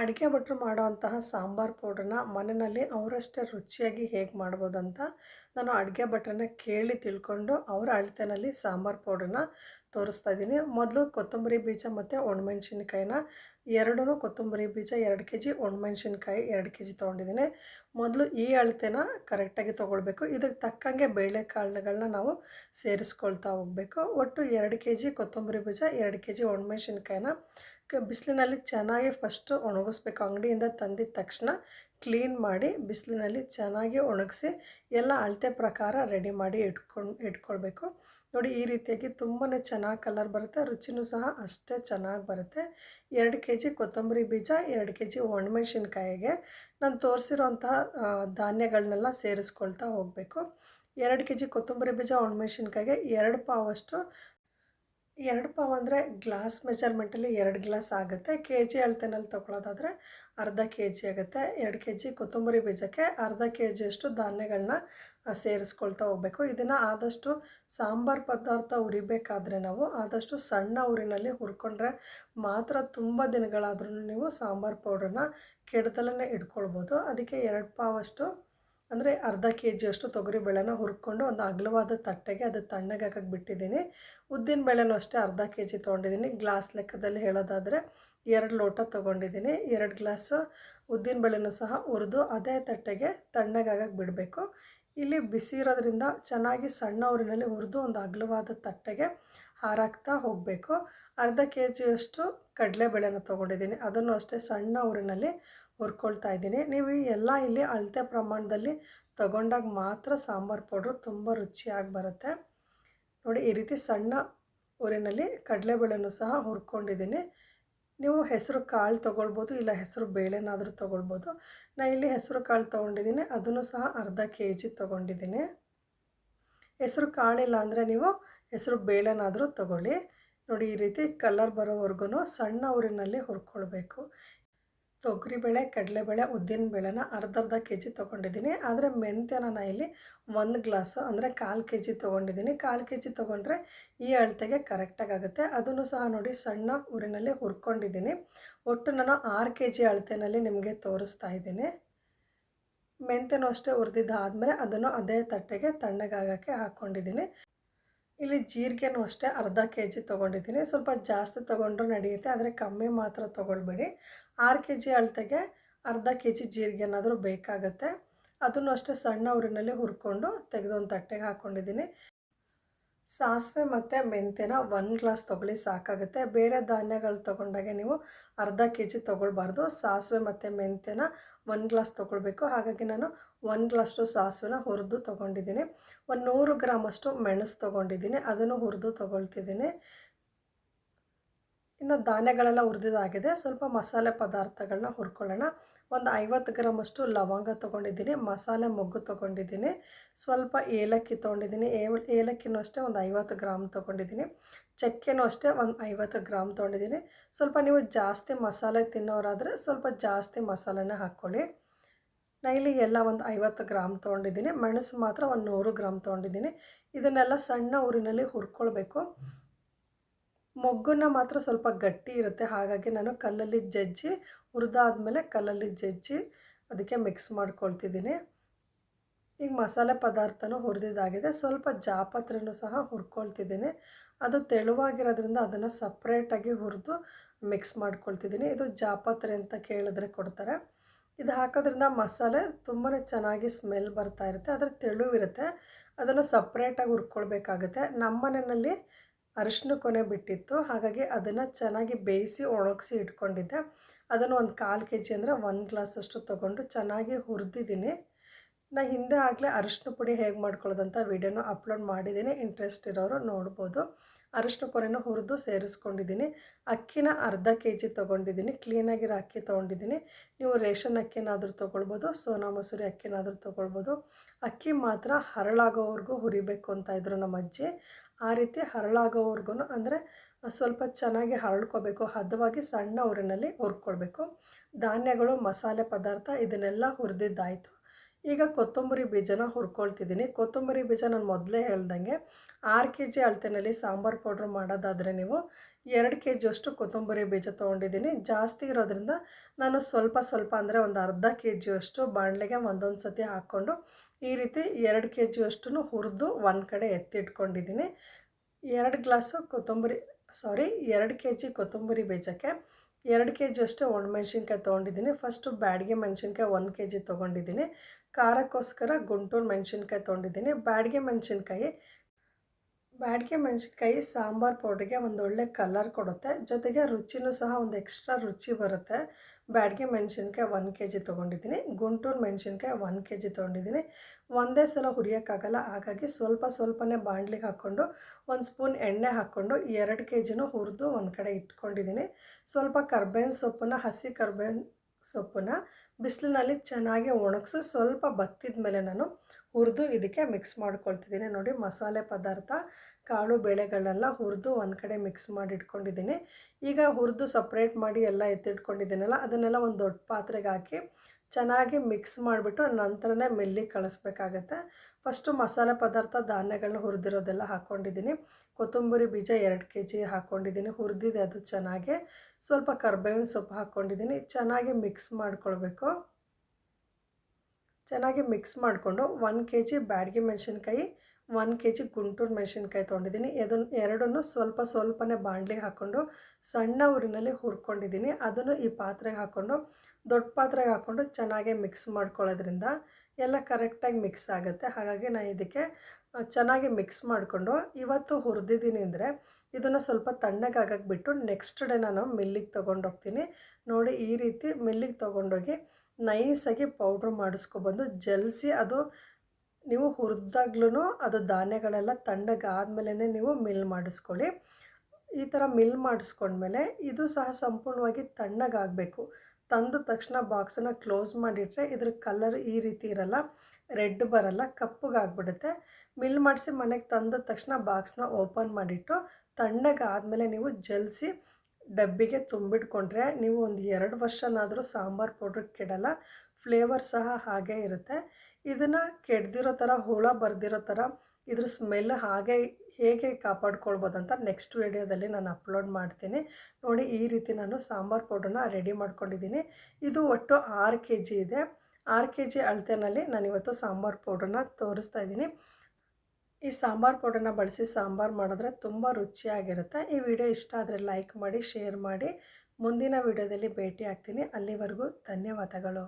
ಅಡುಗೆ ಭಟ್ರು ಮಾಡುವಂತಹ ಸಾಂಬಾರು ಪೌಡ್ರನ್ನ ಮನೆಯಲ್ಲಿ ಅವರಷ್ಟೇ ರುಚಿಯಾಗಿ ಹೇಗೆ ಮಾಡ್ಬೋದು ಅಂತ ನಾನು ಅಡುಗೆ ಭಟ್ರನ್ನ ಕೇಳಿ ತಿಳ್ಕೊಂಡು ಅವರ ಅಳತೆನಲ್ಲಿ ಸಾಂಬಾರು ಪೌಡ್ರನ್ನ ತೋರಿಸ್ತಾ ಇದ್ದೀನಿ. ಮೊದಲು ಕೊತ್ತಂಬರಿ ಬೀಜ ಮತ್ತು ಒಣಮೆಣ್ಸಿನ್ಕಾಯಿನ ಎರಡೂ ಕೊತ್ತಂಬರಿ ಬೀಜ ಎರಡು ಕೆ ಜಿ ಒಣಮೆಣ್ಸಿನ್ಕಾಯಿ ಎರಡು ಕೆ ಜಿ ತೊಗೊಂಡಿದ್ದೀನಿ. ಮೊದಲು ಈ ಅಳತೆನ ಕರೆಕ್ಟಾಗಿ ತೊಗೊಳ್ಬೇಕು. ಇದಕ್ಕೆ ತಕ್ಕಂಗೆ ಬೇಳೆಕಾಳುಗಳನ್ನ ನಾವು ಸೇರಿಸ್ಕೊಳ್ತಾ ಹೋಗಬೇಕು. ಒಟ್ಟು ಎರಡು ಕೆ ಜಿ ಕೊತ್ತಂಬರಿ ಬೀಜ, ಎರಡು ಕೆ ಜಿ ಒಣಮೆಣ್ಸಿನ್ಕಾಯಿನ ಬಿಸಿಲಿನಲ್ಲಿ ಚೆನ್ನಾಗಿ ಫಸ್ಟು ಒಣಗಿಸ್ಬೇಕು. ಅಂಗಡಿಯಿಂದ ತಂದಿದ ತಕ್ಷಣ ಕ್ಲೀನ್ ಮಾಡಿ ಬಿಸಿಲಿನಲ್ಲಿ ಚೆನ್ನಾಗಿ ಒಣಗಿಸಿ ಎಲ್ಲ ಅಳತೆ ಪ್ರಕಾರ ರೆಡಿ ಮಾಡಿ ಇಟ್ಕೊಂಡು, ಇಟ್ಕೊಳ್ಬೇಕು. ನೋಡಿ ಈ ರೀತಿಯಾಗಿ ತುಂಬಾ ಚೆನ್ನಾಗಿ ಕಲರ್ ಬರುತ್ತೆ. ರುಚಿನೂ ಸಹ ಅಷ್ಟೇ ಚೆನ್ನಾಗಿ ಬರುತ್ತೆ. ಎರಡು ಕೆ ಜಿ ಕೊತ್ತಂಬರಿ ಬೀಜ, ಎರಡು ಕೆ ಜಿ ಒಣಮೆಣ್ಸಿನ್ಕಾಯಿಗೆ ನಾನು ತೋರಿಸಿರೋಂತಹ ಧಾನ್ಯಗಳನ್ನೆಲ್ಲ ಸೇರಿಸ್ಕೊಳ್ತಾ ಹೋಗಬೇಕು. ಎರಡು ಕೆ ಜಿ ಕೊತ್ತಂಬರಿ ಬೀಜ, ಒಣಮೆಣ್ಸಿನ್ಕಾಯಿಗೆ ಎರಡು ಪಾವಷ್ಟು ಎರಡು ಪಾವ್ ಅಂದರೆ ಗ್ಲಾಸ್ ಮೆಜರ್ಮೆಂಟಲ್ಲಿ ಎರಡು ಗ್ಲಾಸ್ ಆಗುತ್ತೆ. ಕೆ ಜಿ ಅಳತೆನಲ್ಲಿ ತೊಗೊಳೋದಾದರೆ ಅರ್ಧ ಕೆ ಜಿ ಆಗುತ್ತೆ. ಎರಡು ಕೆ ಜಿ ಕೊತ್ತಂಬರಿ ಬೀಜಕ್ಕೆ ಅರ್ಧ ಕೆ ಜಿಯಷ್ಟು ಧಾನ್ಯಗಳನ್ನ ಸೇರಿಸ್ಕೊಳ್ತಾ ಹೋಗಬೇಕು. ಇದನ್ನು ಆದಷ್ಟು ಸಾಂಬಾರು ಪದಾರ್ಥ ಉರಿಬೇಕಾದ್ರೆ ನಾವು ಆದಷ್ಟು ಸಣ್ಣ ಉರಿನಲ್ಲಿ ಹುರ್ಕೊಂಡ್ರೆ ಮಾತ್ರ ತುಂಬ ದಿನಗಳಾದ್ರೂ ನೀವು ಸಾಂಬಾರು ಪೌಡ್ರನ್ನ ಕೆಡದಲ್ಲೇ ಇಟ್ಕೊಳ್ಬೋದು. ಅದಕ್ಕೆ ಎರಡು ಪಾವಷ್ಟು ಅಂದರೆ ಅರ್ಧ ಕೆ ಜಿಯಷ್ಟು ತೊಗರಿಬೇಳೆನ ಹುರ್ಕೊಂಡು ಒಂದು ಅಗಲವಾದ ತಟ್ಟೆಗೆ ಅದು ತಣ್ಣಗೆ ಬಿಟ್ಟಿದ್ದೀನಿ. ಉದ್ದಿನ ಬೇಳೆನೂ ಅಷ್ಟೇ ಅರ್ಧ ಕೆ ಜಿ ತೊಗೊಂಡಿದ್ದೀನಿ. ಗ್ಲಾಸ್ ಲೆಕ್ಕದಲ್ಲಿ ಹೇಳೋದಾದರೆ ಎರಡು ಲೋಟ ತೊಗೊಂಡಿದ್ದೀನಿ. ಎರಡು ಗ್ಲಾಸ್ ಉದ್ದಿನ ಬೇಳೆನೂ ಸಹ ಹುರಿದು ಅದೇ ತಟ್ಟೆಗೆ ತಣ್ಣಗಾಗಕ್ಕೆ ಬಿಡಬೇಕು. ಇಲ್ಲಿ ಬಿಸಿ ಇರೋದ್ರಿಂದ ಚೆನ್ನಾಗಿ ಸಣ್ಣ ಊರಿನಲ್ಲಿ ಹುರಿದು ಒಂದು ಅಗಲವಾದ ತಟ್ಟೆಗೆ ಹಾರಾಕ್ತಾ ಹೋಗಬೇಕು. ಅರ್ಧ ಕೆ ಜಿಯಷ್ಟು ಕಡಲೆಬೇಳೆನ ತೊಗೊಂಡಿದ್ದೀನಿ. ಅದನ್ನು ಅಷ್ಟೇ ಸಣ್ಣ ಊರಿನಲ್ಲಿ ಹುರ್ಕೊಳ್ತಾ ಇದ್ದೀನಿ. ನೀವು ಎಲ್ಲ ಇಲ್ಲಿ ಅಳತೆ ಪ್ರಮಾಣದಲ್ಲಿ ತಗೊಂಡಾಗ ಮಾತ್ರ ಸಾಂಬಾರು ಪೌಡ್ರು ತುಂಬ ರುಚಿಯಾಗಿ ಬರುತ್ತೆ. ನೋಡಿ, ಈ ರೀತಿ ಸಣ್ಣ ಊರಿನಲ್ಲಿ ಕಡಲೆಬೇಳೆನೂ ಸಹ ಹುರ್ಕೊಂಡಿದ್ದೀನಿ. ನೀವು ಹೆಸರು ಕಾಳು ತೊಗೊಳ್ಬೋದು, ಇಲ್ಲ ಹೆಸರು ಬೇಳೆನಾದರೂ ತೊಗೊಳ್ಬೋದು. ನಾನು ಇಲ್ಲಿ ಹೆಸರು ಕಾಳು ತೊಗೊಂಡಿದ್ದೀನಿ. ಅದನ್ನು ಸಹ ಅರ್ಧ ಕೆ ಜಿ ತೊಗೊಂಡಿದ್ದೀನಿ. ಹೆಸರು ಕಾಳಿಲ್ಲ ಅಂದರೆ ನೀವು ಹೆಸರು ಬೇಳೆನಾದರೂ ತಗೊಳ್ಳಿ. ನೋಡಿ, ಈ ರೀತಿ ಕಲರ್ ಬರೋವರೆಗೂ ಸಣ್ಣ ಊರಿನಲ್ಲಿ ಹುರ್ಕೊಳ್ಬೇಕು. ತೊಗರಿಬೇಳೆ ಕಡಲೆಬೇಳೆ ಉದ್ದಿನಬೇಳೆನ ಅರ್ಧ ಅರ್ಧ ಕೆ ಜಿ ತೊಗೊಂಡಿದ್ದೀನಿ. ಆದರೆ ಮೆಂತ್ಯನ ನಾನು ಇಲ್ಲಿ ಒಂದು ಗ್ಲಾಸು ಅಂದರೆ ಕಾಲು ಕೆ ಜಿ ತೊಗೊಂಡಿದ್ದೀನಿ. ಕಾಲು ಕೆ ಜಿ ತೊಗೊಂಡ್ರೆ ಈ ಅಳತೆಗೆ ಕರೆಕ್ಟಾಗಿ ಆಗುತ್ತೆ ಅದನ್ನು ಸಹ ನೋಡಿ ಸಣ್ಣ ಊರಿನಲ್ಲಿ ಹುರ್ಕೊಂಡಿದ್ದೀನಿ. ಒಟ್ಟು ನಾನು ಆರು ಕೆ ಜಿ ಅಳತೆನಲ್ಲಿ ನಿಮಗೆ ತೋರಿಸ್ತಾ ಇದ್ದೀನಿ. ಮೆಂತ್ಯನೂ ಅಷ್ಟೇ ಹುರಿದಿದ್ದಾದಮೇಲೆ ಅದನ್ನು ಅದೇ ತಟ್ಟೆಗೆ ತಣ್ಣಗಾಗೋಕ್ಕೆ ಹಾಕ್ಕೊಂಡಿದ್ದೀನಿ ಇಲ್ಲಿ ಜೀರಿಗೆನೂ ಅಷ್ಟೇ ಅರ್ಧ ಕೆ ಜಿ ತೊಗೊಂಡಿದ್ದೀನಿ. ಸ್ವಲ್ಪ ಜಾಸ್ತಿ ತೊಗೊಂಡ್ರೂ ನಡೆಯುತ್ತೆ, ಆದರೆ ಕಮ್ಮಿ ಮಾತ್ರ ತೊಗೊಳ್ಬೇಡಿ. ಆರು ಕೆ ಜಿ ಅಳತೆಗೆ ಅರ್ಧ ಕೆ ಜಿ ಜೀರಿಗೆನಾದರೂ ಬೇಕಾಗುತ್ತೆ. ಅದನ್ನು ಅಷ್ಟೇ ಸಣ್ಣ ಊರಿನಲ್ಲಿ ಹುರ್ಕೊಂಡು ತೆಗೆದು ಒಂದು ತಟ್ಟೆಗೆ ಹಾಕ್ಕೊಂಡಿದ್ದೀನಿ ಸಾಸಿವೆ ಮತ್ತು ಮೆಂತ್ಯನ ಒಂದು ಗ್ಲಾಸ್ ತೊಗೊಳ್ಳಿ, ಸಾಕಾಗುತ್ತೆ. ಬೇರೆ ಧಾನ್ಯಗಳು ತೊಗೊಂಡಾಗೆ ನೀವು ಅರ್ಧ ಕೆ ಜಿ ತೊಗೊಳ್ಬಾರ್ದು. ಸಾಸಿವೆ ಮತ್ತು ಮೆಂತ್ಯನ ಒಂದು ಗ್ಲಾಸ್ ತೊಗೊಳ್ಬೇಕು. ಹಾಗಾಗಿ ನಾನು ಒಂದು ಗ್ಲಾಸ್ಟು ಸಾಸಿವೆನ ಹುರಿದು ತೊಗೊಂಡಿದ್ದೀನಿ. ಒಂದು ನೂರು ಗ್ರಾಮಷ್ಟು ಮೆಣಸು ತೊಗೊಂಡಿದ್ದೀನಿ. ಅದನ್ನು ಹುರಿದು ತೊಗೊಳ್ತಿದ್ದೀನಿ. ಇನ್ನು ಧಾನ್ಯಗಳೆಲ್ಲ ಹುರಿದಿದಾಗಿದೆ ಸ್ವಲ್ಪ ಮಸಾಲೆ ಪದಾರ್ಥಗಳನ್ನ ಹುರ್ಕೊಳ್ಳೋಣ. ಒಂದು ಐವತ್ತು ಗ್ರಾಮಷ್ಟು ಲವಂಗ ತೊಗೊಂಡಿದ್ದೀನಿ. ಮಸಾಲೆ ಮೊಗ್ಗು ತೊಗೊಂಡಿದ್ದೀನಿ. ಸ್ವಲ್ಪ ಏಲಕ್ಕಿ ತೊಗೊಂಡಿದ್ದೀನಿ. ಏಲಕ್ಕಿನೂ ಅಷ್ಟೇ ಒಂದು ಐವತ್ತು ಗ್ರಾಮ್ ತೊಗೊಂಡಿದ್ದೀನಿ. ಚಕ್ಕೆನೂ ಅಷ್ಟೇ ಒಂದು ಐವತ್ತು ಗ್ರಾಮ್ ತೊಗೊಂಡಿದ್ದೀನಿ. ಸ್ವಲ್ಪ ನೀವು ಜಾಸ್ತಿ ಮಸಾಲೆ ತಿನ್ನೋರಾದರೆ ಸ್ವಲ್ಪ ಜಾಸ್ತಿ ಮಸಾಲೆನ ಹಾಕ್ಕೊಳ್ಳಿ. ಇಲ್ಲಿ ಎಲ್ಲ ಒಂದು ಐವತ್ತು ಗ್ರಾಮ್ ತೊಗೊಂಡಿದ್ದೀನಿ. ಮೆಣಸು ಮಾತ್ರ ಒಂದು ನೂರು ಗ್ರಾಮ್ ತೊಗೊಂಡಿದ್ದೀನಿ. ಇದನ್ನೆಲ್ಲ ಸಣ್ಣ ಊರಿನಲ್ಲಿ ಹುರ್ಕೊಳ್ಬೇಕು. ಮೊಗ್ಗನ್ನ ಮಾತ್ರ ಸ್ವಲ್ಪ ಗಟ್ಟಿ ಇರುತ್ತೆ. ಹಾಗಾಗಿ ನಾನು ಕಲ್ಲಲ್ಲಿ ಜಜ್ಜಿ, ಹುರಿದಾದ್ಮೇಲೆ ಕಲ್ಲಲ್ಲಿ ಜಜ್ಜಿ ಅದಕ್ಕೆ ಮಿಕ್ಸ್ ಮಾಡ್ಕೊಳ್ತಿದ್ದೀನಿ. ಈಗ ಮಸಾಲೆ ಪದಾರ್ಥನೂ ಹುರಿದಿದ್ದಾಗಿದೆ. ಸ್ವಲ್ಪ ಜಾಪತ್ರೆನೂ ಸಹ ಹುರ್ಕೊಳ್ತಿದ್ದೀನಿ. ಅದು ತೆಳುವಾಗಿರೋದ್ರಿಂದ ಅದನ್ನು ಸಪ್ರೇಟಾಗಿ ಹುರಿದು ಮಿಕ್ಸ್ ಮಾಡ್ಕೊಳ್ತಿದ್ದೀನಿ. ಇದು ಜಾಪತ್ರೆ ಅಂತ ಕೇಳಿದ್ರೆ ಕೊಡ್ತಾರೆ. ಇದು ಹಾಕೋದ್ರಿಂದ ಮಸಾಲೆ ತುಂಬಾ ಚೆನ್ನಾಗಿ ಸ್ಮೆಲ್ ಬರ್ತಾ ಇರುತ್ತೆ, ಅದರ ತೆಳುವಿರುತ್ತೆ ಅದನ್ನು ಸಪ್ರೇಟಾಗಿ ಹುರ್ಕೊಳ್ಬೇಕಾಗುತ್ತೆ. ನಮ್ಮ ಮನೆಯಲ್ಲಿ ಅರಿಶಿನ ಕೊನೆ ಬಿಟ್ಟಿತ್ತು, ಹಾಗಾಗಿ ಅದನ್ನು ಚೆನ್ನಾಗಿ ಬೇಯಿಸಿ ಒಣಗಿಸಿ ಇಟ್ಕೊಂಡಿದ್ದೆ. ಅದನ್ನು ಒಂದು ಕಾಲು ಕೆ ಜಿ ಅಂದರೆ ಒಂದು ಗ್ಲಾಸಷ್ಟು ತೊಗೊಂಡು ಚೆನ್ನಾಗಿ ಹುರಿದಿದ್ದೀನಿ. ನಾ ಹಿಂದೆ ಆಗಲೇ ಅರಿಶಿನ ಪುಡಿ ಹೇಗೆ ಮಾಡ್ಕೊಳ್ಳೋದಂತ ವೀಡಿಯೋನ ಅಪ್ಲೋಡ್ ಮಾಡಿದ್ದೀನಿ. ಇಂಟ್ರೆಸ್ಟ್ ಇರೋರು ನೋಡ್ಬೋದು. ಅರಿಶಿನ ಕೊರೆನ ಹುರಿದು ಸೇರಿಸ್ಕೊಂಡಿದ್ದೀನಿ. ಅಕ್ಕಿನ ಅರ್ಧ ಕೆ ಜಿ ತೊಗೊಂಡಿದ್ದೀನಿ ಕ್ಲೀನಾಗಿರೋ ಅಕ್ಕಿ ತೊಗೊಂಡಿದ್ದೀನಿ. ನೀವು ರೇಷನ್ ಅಕ್ಕಿನಾದರೂ ತೊಗೊಳ್ಬೋದು, ಸೋನಾ ಮಸೂರಿ ಅಕ್ಕಿನಾದರೂ ತೊಗೊಳ್ಬೋದು. ಅಕ್ಕಿ ಮಾತ್ರ ಹರಳಾಗೋವರೆಗೂ ಹುರಿಬೇಕು ಅಂತ ಇದ್ರು ನಮ್ಮ ಅಜ್ಜಿ. ಆ ರೀತಿ ಹರಳಾಗೋವರೆಗೂ ಅಂದರೆ ಸ್ವಲ್ಪ ಚೆನ್ನಾಗಿ ಹರಳ್ಕೋಬೇಕು, ಹದವಾಗಿ ಸಣ್ಣ ಊರಿನಲ್ಲಿ ಹುರ್ಕೊಳ್ಬೇಕು. ಧಾನ್ಯಗಳು, ಮಸಾಲೆ ಪದಾರ್ಥ ಇದನ್ನೆಲ್ಲ ಹುರಿದಿದ್ದಾಯಿತು. ಈಗ ಕೊತ್ತಂಬರಿ ಬೀಜನ ಹುರ್ಕೊಳ್ತಿದ್ದೀನಿ. ಕೊತ್ತಂಬರಿ ಬೀಜ ನಾನು ಮೊದಲೇ ಹೇಳ್ದಂಗೆ ಆರು ಕೆ ಜಿ ಅಳತೆನಲ್ಲಿ ಸಾಂಬಾರು ಪೌಡ್ರ್ ಮಾಡೋದಾದರೆ ನೀವು ಎರಡು ಕೆ ಜಿಯಷ್ಟು ಕೊತ್ತಂಬರಿ ಬೀಜ ತೊಗೊಂಡಿದ್ದೀನಿ. ಜಾಸ್ತಿ ಇರೋದ್ರಿಂದ ನಾನು ಸ್ವಲ್ಪ ಸ್ವಲ್ಪ ಅಂದರೆ ಒಂದು ಅರ್ಧ ಕೆ ಜಿಯಷ್ಟು ಬಾಣಲೆಗೆ ಒಂದೊಂದು ಸತಿ ಹಾಕ್ಕೊಂಡು ಈ ರೀತಿ ಎರಡು ಕೆ ಜಿಯಷ್ಟು ಹುರಿದು ಒಂದು ಕಡೆ ಎತ್ತಿಟ್ಕೊಂಡಿದ್ದೀನಿ. ಎರಡು ಗ್ಲಾಸು ಕೊತ್ತಂಬರಿ, ಸಾರಿ ಎರಡು ಕೆ ಜಿ ಕೊತ್ತಂಬರಿ ಬೀಜಕ್ಕೆ ಎರಡು ಕೆ ಜಿ ಅಷ್ಟೇ ಒಣಮೆಣ್ಸಿನ್ಕಾಯಿ ತೊಗೊಂಡಿದ್ದೀನಿ. ಫಸ್ಟು ಬ್ಯಾಡಿಗೆ ಮೆಣಸಿನ್ಕಾಯಿ ಒಂದು ಕೆ ಜಿ ತೊಗೊಂಡಿದ್ದೀನಿ. ಖಾರಕ್ಕೋಸ್ಕರ ಗುಂಟೂರು ಮೆಣಸಿನ್ಕಾಯಿ ತೊಗೊಂಡಿದ್ದೀನಿ. ಬ್ಯಾಡ್ಗೆ ಮೆಣಸಿನ್ಕಾಯಿ ಬ್ಯಾಡ್ಗೆ ಮೆಣಸಿನ್ಕಾಯಿ, ಸಾಂಬಾರು ಪೌಡ್ರಿಗೆ ಒಂದು ಒಳ್ಳೆ ಕಲರ್ ಕೊಡುತ್ತೆ. ಜೊತೆಗೆ ರುಚಿನೂ ಸಹ ಒಂದು ಎಕ್ಸ್ಟ್ರಾ ರುಚಿ ಬರುತ್ತೆ. ಬ್ಯಾಡ್ಗೆ ಮೆಣಸಿನ್ಕಾಯಿ ಒನ್ ಕೆ ಜಿ ತೊಗೊಂಡಿದ್ದೀನಿ. ಗುಂಟೂರು ಮೆಣಸಿನ್ಕಾಯಿ ಒನ್ ಕೆ ಜಿ ತೊಗೊಂಡಿದ್ದೀನಿ. ಒಂದೇ ಸಲ ಹುರಿಯೋಕ್ಕಾಗಲ್ಲ. ಹಾಗಾಗಿ ಸ್ವಲ್ಪ ಸ್ವಲ್ಪನೇ ಬಾಣಲಿಗೆ ಹಾಕ್ಕೊಂಡು, ಒಂದು ಸ್ಪೂನ್ ಎಣ್ಣೆ ಹಾಕ್ಕೊಂಡು ಎರಡು ಕೆ ಜಿನೂ ಹುರಿದು ಒಂದು ಕಡೆ ಇಟ್ಕೊಂಡಿದ್ದೀನಿ. ಸ್ವಲ್ಪ ಕರ್ಬೇವಿನ ಸೊಪ್ಪನ್ನ, ಹಸಿ ಕರ್ಬೇವಿನ ಸೊಪ್ಪನ್ನ ಬಿಸಿಲಿನಲ್ಲಿ ಚೆನ್ನಾಗಿ ಒಣಗಿಸಿ ಸ್ವಲ್ಪ ಬತ್ತಿದ ಮೇಲೆ ನಾನು ಹುರಿದು ಇದಕ್ಕೆ ಮಿಕ್ಸ್ ಮಾಡ್ಕೊಳ್ತಿದ್ದೀನಿ. ನೋಡಿ, ಮಸಾಲೆ ಪದಾರ್ಥ, ಕಾಳು ಬೇಳೆಗಳನ್ನೆಲ್ಲ ಹುರಿದು ಒಂದು ಕಡೆ ಮಿಕ್ಸ್ ಮಾಡಿ ಇಟ್ಕೊಂಡಿದ್ದೀನಿ ಈಗ ಹುರಿದು ಸಪ್ರೇಟ್ ಮಾಡಿ ಎಲ್ಲ ಎತ್ತಿಟ್ಕೊಂಡಿದ್ದೀನಲ್ಲ, ಅದನ್ನೆಲ್ಲ ಒಂದು ದೊಡ್ಡ ಪಾತ್ರೆಗೆ ಹಾಕಿ ಚೆನ್ನಾಗಿ ಮಿಕ್ಸ್ ಮಾಡಿಬಿಟ್ಟು ನಂತರನೇ ಮೆಲ್ಲಿ ಕಳಿಸ್ಬೇಕಾಗತ್ತೆ. ಫಸ್ಟು ಮಸಾಲೆ ಪದಾರ್ಥ ಧಾನ್ಯಗಳನ್ನ ಹುರಿದಿರೋದೆಲ್ಲ ಹಾಕ್ಕೊಂಡಿದ್ದೀನಿ ಕೊತ್ತಂಬರಿ ಬೀಜ ಎರಡು ಕೆ ಜಿ ಹಾಕ್ಕೊಂಡಿದ್ದೀನಿ ಹುರಿದಿದೆ ಅದು ಚೆನ್ನಾಗಿ. ಸ್ವಲ್ಪ ಕರ್ಬೇವಿನ ಸೊಪ್ಪು ಹಾಕ್ಕೊಂಡಿದ್ದೀನಿ ಚೆನ್ನಾಗಿ ಮಿಕ್ಸ್ ಮಾಡ್ಕೊಳ್ಬೇಕು. ಚೆನ್ನಾಗಿ ಮಿಕ್ಸ್ ಮಾಡಿಕೊಂಡು ಒನ್ ಕೆ ಜಿ ಬ್ಯಾಡಗಿ ಮೆಣಸಿನ್ಕಾಯಿ ಒನ್ ಕೆ ಜಿ ಗುಂಟೂರು ಮೆಣಸಿನ್ಕಾಯಿ ತೊಗೊಂಡಿದ್ದೀನಿ. ಅದನ್ನು ಎರಡನ್ನು ಸ್ವಲ್ಪ ಸ್ವಲ್ಪನೇ ಬಾಂಡ್ಲಿಗೆ ಹಾಕ್ಕೊಂಡು ಸಣ್ಣ ಊರಿನಲ್ಲಿ ಹುರ್ಕೊಂಡಿದ್ದೀನಿ. ಅದನ್ನು ಈ ಪಾತ್ರೆಗೆ ಹಾಕ್ಕೊಂಡು ದೊಡ್ಡ ಪಾತ್ರೆಗೆ ಹಾಕ್ಕೊಂಡು ಚೆನ್ನಾಗಿ ಮಿಕ್ಸ್ ಮಾಡ್ಕೊಳ್ಳೋದ್ರಿಂದ ಎಲ್ಲ ಕರೆಕ್ಟಾಗಿ ಮಿಕ್ಸ್ ಆಗುತ್ತೆ. ಹಾಗಾಗಿ ನಾನು ಇದಕ್ಕೆ ಚೆನ್ನಾಗಿ ಮಿಕ್ಸ್ ಮಾಡಿಕೊಂಡು ಇವತ್ತು ಹುರಿದಿದ್ದೀನಿ ಅಂದರೆ ಇದನ್ನು ಸ್ವಲ್ಪ ತಣ್ಣಗಾಗಕ್ಕೆ ಬಿಟ್ಟು ನೆಕ್ಸ್ಟ್ ಡೇ ನಾನು ಮಿಲ್ಲಿಗೆ ತೊಗೊಂಡೋಗ್ತೀನಿ ನೋಡಿ ಈ ರೀತಿ ಮಿಲ್ಲಿಗೆ ತೊಗೊಂಡೋಗಿ ನೈಸಾಗಿ ಪೌಡ್ರ್ ಮಾಡಿಸ್ಕೊಬಂದು ಜಲ್ಸಿ ಅದು ನೀವು ಹುರಿದಾಗ್ಲೂ ಅದು ಧಾನ್ಯಗಳೆಲ್ಲ ತಣ್ಣಗಾದ್ಮೇಲೆ ನೀವು ಮಿಲ್ ಮಾಡಿಸ್ಕೊಳ್ಳಿ. ಈ ಥರ ಮಿಲ್ ಮಾಡಿಸ್ಕೊಂಡ್ಮೇಲೆ ಇದು ಸಹ ಸಂಪೂರ್ಣವಾಗಿ ತಣ್ಣಗಾಗಬೇಕು. ತಂದ ತಕ್ಷಣ ಬಾಕ್ಸನ್ನು ಕ್ಲೋಸ್ ಮಾಡಿಟ್ರೆ ಇದ್ರ ಕಲರ್ ಈ ರೀತಿ ಇರಲ್ಲ, ರೆಡ್ ಬರಲ್ಲ, ಕಪ್ಪಗಾಗ್ಬಿಡುತ್ತೆ. ಮಿಲ್ ಮಾಡಿಸಿ ಮನೆಗೆ ತಂದ ತಕ್ಷಣ ಬಾಕ್ಸ್ನ ಓಪನ್ ಮಾಡಿಟ್ಟು ತಣ್ಣಗಾದಮೇಲೆ ನೀವು ಜಲ್ಸಿ ಡಬ್ಬಿಗೆ ತುಂಬಿಟ್ಕೊಂಡ್ರೆ ನೀವು ಒಂದು ಎರಡು ವರ್ಷನಾದರೂ ಸಾಂಬಾರು ಪೌಡ್ರ್ ಕೆಡಲ್ಲ. ಫ್ಲೇವರ್ ಸಹ ಹಾಗೇ ಇರುತ್ತೆ. ಇದನ್ನು ಕೆಡ್ದಿರೋ ಥರ ಹುಳ ಬರ್ದಿರೋ ಥರ ಇದ್ರ ಸ್ಮೆಲ್ ಹಾಗೆ ಹೇಗೆ ಕಾಪಾಡ್ಕೊಳ್ಬೋದು ಅಂತ ನೆಕ್ಸ್ಟ್ ವಿಡಿಯೋದಲ್ಲಿ ನಾನು ಅಪ್ಲೋಡ್ ಮಾಡ್ತೀನಿ. ನೋಡಿ, ಈ ರೀತಿ ನಾನು ಸಾಂಬಾರು ಪೌಡ್ರನ್ನ ರೆಡಿ ಮಾಡ್ಕೊಂಡಿದ್ದೀನಿ. ಇದು ಒಟ್ಟು ಆರು ಕೆ ಜಿ ಇದೆ. ಆರು ಕೆ ಜಿ ಅಳತೆನಲ್ಲಿ ನಾನಿವತ್ತು ಸಾಂಬಾರು ಪೌಡ್ರನ್ನ ತೋರಿಸ್ತಾ ಇದ್ದೀನಿ. ಈ ಸಾಂಬಾರು ಪೌಡ್ರನ್ನ ಬಳಸಿ ಸಾಂಬಾರು ಮಾಡಿದ್ರೆ ತುಂಬ ರುಚಿಯಾಗಿರುತ್ತೆ. ಈ ವಿಡಿಯೋ ಇಷ್ಟ ಆದರೆ ಲೈಕ್ ಮಾಡಿ ಶೇರ್ ಮಾಡಿ. ಮುಂದಿನ ವಿಡಿಯೋದಲ್ಲಿ ಭೇಟಿ ಆಗ್ತೀನಿ. ಅಲ್ಲಿವರೆಗೂ ಧನ್ಯವಾದಗಳು.